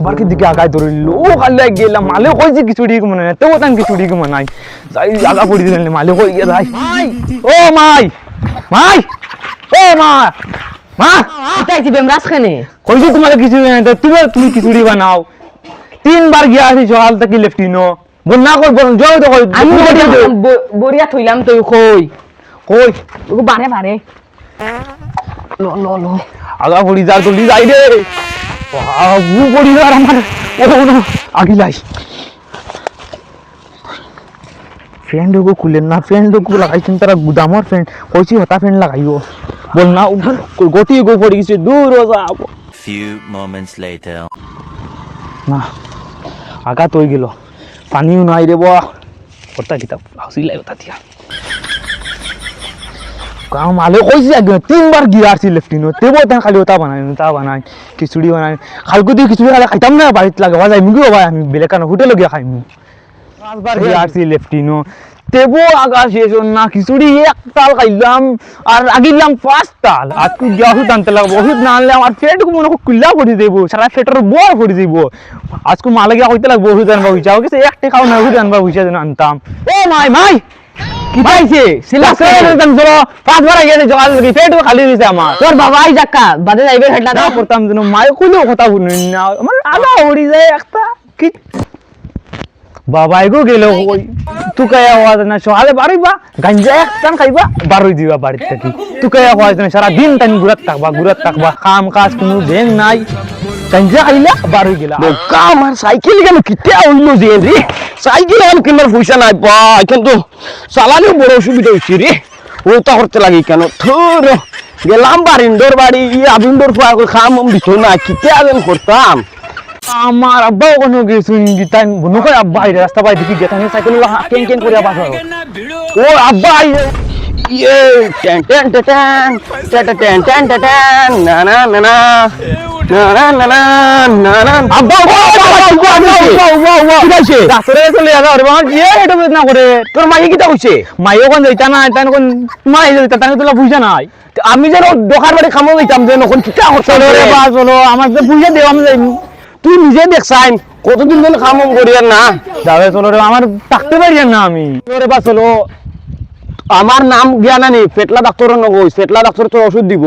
আবার কি দিকে আগায় ধরিল ও খালি গেলাম মালে কইছে খিচুড়ি মানে না তেও তান খিচুড়ি মানে যাই আগা পড়ি দিলেন মালে কই গিয়ে যাই ও মাই মাই ও মা মা কোথায় ছিবেন রাজখানে কইছি তোমাকে খিচুড়ি বানাইতে তুমি তুমি খিচুড়ি বানাও তিনবার গিয়া আছি সকাল থেকে লেফটিনো বন্যা কর বরং জয় তো কই আমি বরিয়া থইলাম তুই কই কই বারে বারে ল ল ল আগা পড়ি যা জলদি যাই রে বাবু আর আমার ও নো আগিলাই ফ্রেন্ড को খুলেন না ফ্রেন্ড को লাগাইছেন তারা গুদামর ফ্রেন্ড কইছি হতা ফ্রেন্ড লাগাইও বল না গটি গো পড়ি গেছে দূর ও যাব Few moments later. না আঘাত হয়ে গেল। পানিও নাই রে বা কথা কিতাব হাসিলাই কথা দিয়া। গাঁও মালে কইছি আগে তিনবার গিয়ে লেফটিনো তেবো তান খালি ওটা বানাই তা বানাই, খিচুড়ি বানাই। খালকু দিয়ে খিচুড়ি খালে খাইতাম না, বাড়িতে লাগে যাই মুগিও ভাই আমি বেলেগ কারণে হোটেলে গিয়ে খাইমু। পাঁচবার গিয়ে লেফটিনো তেবো আগা শেষ না, খিচুড়ি এক তাল খাইলাম, আর আগিলাম পাঁচ তাল। আর তুই গিয়ে ওষুধ আনতে লাগবো ওষুধ না আনলে আমার পেট মনে হয় কুল্লা করে দেবো সারা পেটের বড় করে দিব আজকে মালে গিয়ে হইতে লাগবো ওষুধ আনবা হইছে, আমাকে একটা খাও না ওষুধ আনবা হইছে যেন আনতাম। ও মাই মাই! কি পাইছে সিলা চলো। পাঁচবার গেছে জগাল লাগি পেট খালি আমার। তোর বাবা আই যাক্কা বাদে যাইবে হেডলা না করতাম যেন মায়ে কইলেও কথা শুনি না। আমার আলা উড়ি যায় একটা কি? বাবাই গো গেল ওই তুকাই আওয়াজ না সকালে বাড়িবা গাঞ্জা এক টান খাইবা বারোই দিবা বাড়ির থেকে। তুকাই আওয়াজ না সারা দিন টাইম ঘুরাত থাকবা ঘুরাত থাকবা। কাম কাজ কোনো ব্যাং নাই। গাঞ্জা খাইলা বারোই গেলা। আমার সাইকেল গেল কিতে হইল যে রে? সাইকেল এখন কিনার পয়সা নাই বা কিন্তু চালানিও বড় অসুবিধা হচ্ছে রে ওটা করতে লাগে কেন থর গেলাম বারিন্দর বাড়ি ই আবিন্দর ফুয়া খাম দিত না কিতে আবেন করতাম আমার আব্বাও কোনো গেছু গীতান বনু কই আব্বা আইরে রাস্তা পাই দেখি গেতানি সাইকেল কেন কেন করে বাসা ও আব্বা আইরে ইয়ে ten ten ten ten ten ten ten না না না না না আমি যেন দোকান বাড়ি খামো যাইতাম যে নখন আমার যে বুঝে দেব আমি তুই নিজে দেখছাই কতদিন ধরে খামো করিয়ার না যাবে চলো রে আমার থাকতে পারিয়ার না আমি বা চলো আমার নাম জ্ঞান আনি। পেটলা ডাক্তার নগো পেটলা ডাক্তার তোর ওষুধ দিব।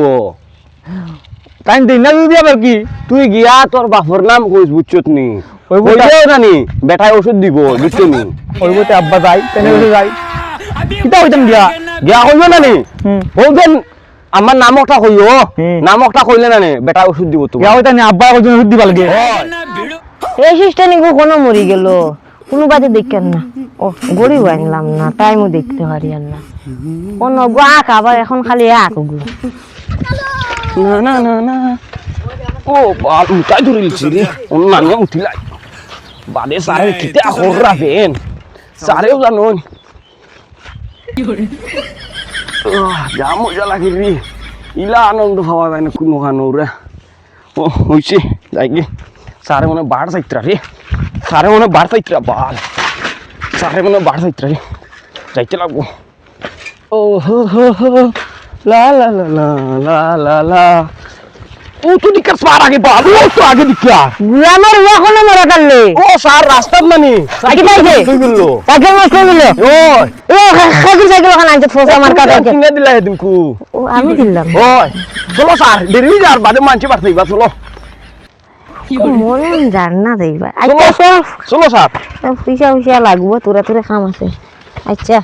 তাই দিন না যদি আবার কি? তুই গিয়া তোর বাপর নাম কইস বুঝছত নি? ওই বুঝা- বুঝেও নানি বেটায় ওষুধ দিব বুঝছ নি? ওই বলতে আব্বা যাই তাই বসে যাই কিতা হইতাম গিয়া? গিয়া কইও নানি হুম। বলছেন আমার নাম একটা কইও। হুম। নাম একটা কইলে নানি বেটায় ওষুধ দিব তুমি গিয়া হইতাম আব্বা কজন ওষুধ দিবা লাগে। এই সিস্টেম কোনো মরি গেল। কোনো বাদে দেখেন না। ও গরিব আনলাম না টাইমও দেখতে পারি আর না। কোন আঁক আবার এখন খালি আঁক গু না না না না। ও বাপ উঠাই ধরিলছি রে। অন্য নানিয়া উঠিলাই। বাদে সারে কিতে আখর রাখেন সারেও জানো যা মজা লাগে রে। ইলা আনন্দ পাওয়া যায় না কোনো খানো রে। ও হইছে যাই গে। সারে মনে বাড় চাইত্রা রে। সারে মনে বাড় চাইত্রা বাল। সারে মনে বাড় চাইত্রা রে। যাইতে লাগবো। ও হো হো হো। লা লা লা লা লা লা লা ও তো দিকার পার আগে বাল ও তো আগে দিকা। গ্রামের ওখানে মরা কাটলে ও সার রাস্তার মানি। সাইকেল? তুই বলল সাইকেল নষ্ট হয়ে ও। ও সাইকেল সাইকেল ওখানে আনছে ফোসা আমার কাছে। কিনে দিলা দিনকু ও আমি দিলাম। ওই চলো স্যার দেরি হয়ে যার বাদে মানছি পারতে বা চলো। মনে জান না দেখবা আচ্ছা চলো স্যার। পয়সা পয়সা লাগবো তোরা তোরা খাম আছে। আচ্ছা।